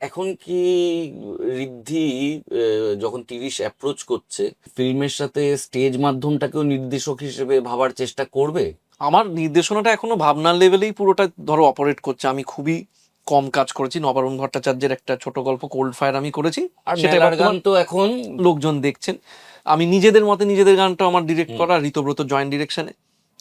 এখন কি ঋদ্ধি যখন তিরিশ অ্যাপ্রোচ করছে ফিল্মের সাথে স্টেজ মাধ্যমটাকেও নির্দেশক হিসেবে ভাবার চেষ্টা করবে? আমার নির্দেশনাটা এখনও ভাবনার লেভেলেই পুরোটা ধরো অপারেট করছে। আমি খুবই কম কাজ করেছি। নবারুণ ভট্টাচার্যের একটা ছোট গল্প কোল্ড ফায়ার আমি করেছি। সেটা গান তো এখন লোকজন দেখছেন। আমি নিজেদের মতে নিজেদের গানটা আমার ডিরেক্ট করা ঋতব্রত জয়েন্ট ডিরেকশনে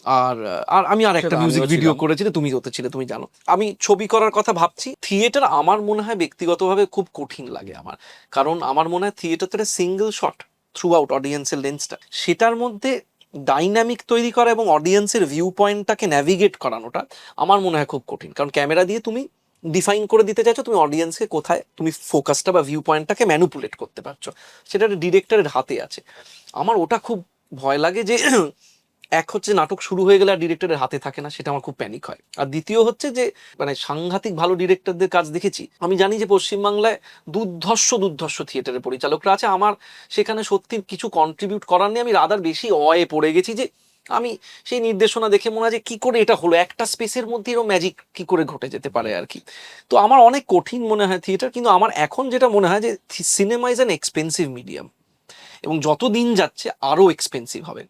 আর আর আমি আর একটা মিউজিক ভিডিও করেছি তুমি হতে ছিলে তুমি জানো। আমি ছবি করার কথা ভাবছি থিয়েটার আমার মনে হয় ব্যক্তিগতভাবে খুব কঠিন লাগে আমার। কারণ আমার মনে হয় theatre single shot throughout অডিয়েন্সের লেন্সটা সেটার মধ্যে ডাইনামিক তৈরি করা এবং অডিয়েন্সের ভিউ পয়েন্টটাকে ন্যাভিগেট করানোটা আমার মনে হয় খুব কঠিন। কারণ ক্যামেরা দিয়ে তুমি ডিফাইন করে দিতে চাইছো তুমি অডিয়েন্সকে কোথায় তুমি ফোকাসটা বা ভিউ পয়েন্টটাকে ম্যানুপুলেট করতে পারছ। সেটা ডিরেক্টরের হাতে আছে। আমার ওটা খুব ভয় লাগে যে এক হচ্ছে নাটক শুরু হয়ে গেলে আর ডিরেক্টরের হাতে থাকে না, সেটা আমার খুব প্যানিক হয়। আর দ্বিতীয় হচ্ছে যে মানে সাংঘাতিক ভালো ডিরেক্টরদের কাজ দেখেছি। আমি জানি যে পশ্চিমবাংলায় দুর্ধর্ষ দুর্ধর্ষ থিয়েটারের পরিচালকরা আছে। আমার সেখানে সত্যি কিছু কন্ট্রিবিউট করার নিয়ে আমি রাদার বেশি অয়ে পড়ে গেছি যে, আমি সেই নির্দেশনা দেখে মনে হয় যে, কি করে এটা হলো? একটা স্পেসের মধ্যে এরকম ম্যাজিক কি করে ঘটে যেতে পারে আর কি? তো আমার অনেক কঠিন মনে হয় থিয়েটার কিন্তু আমার এখন যেটা মনে হয় যে cinema is an expensive medium এবং যত দিন যাচ্ছে, আরও এক্সপেন্সিভ হবে।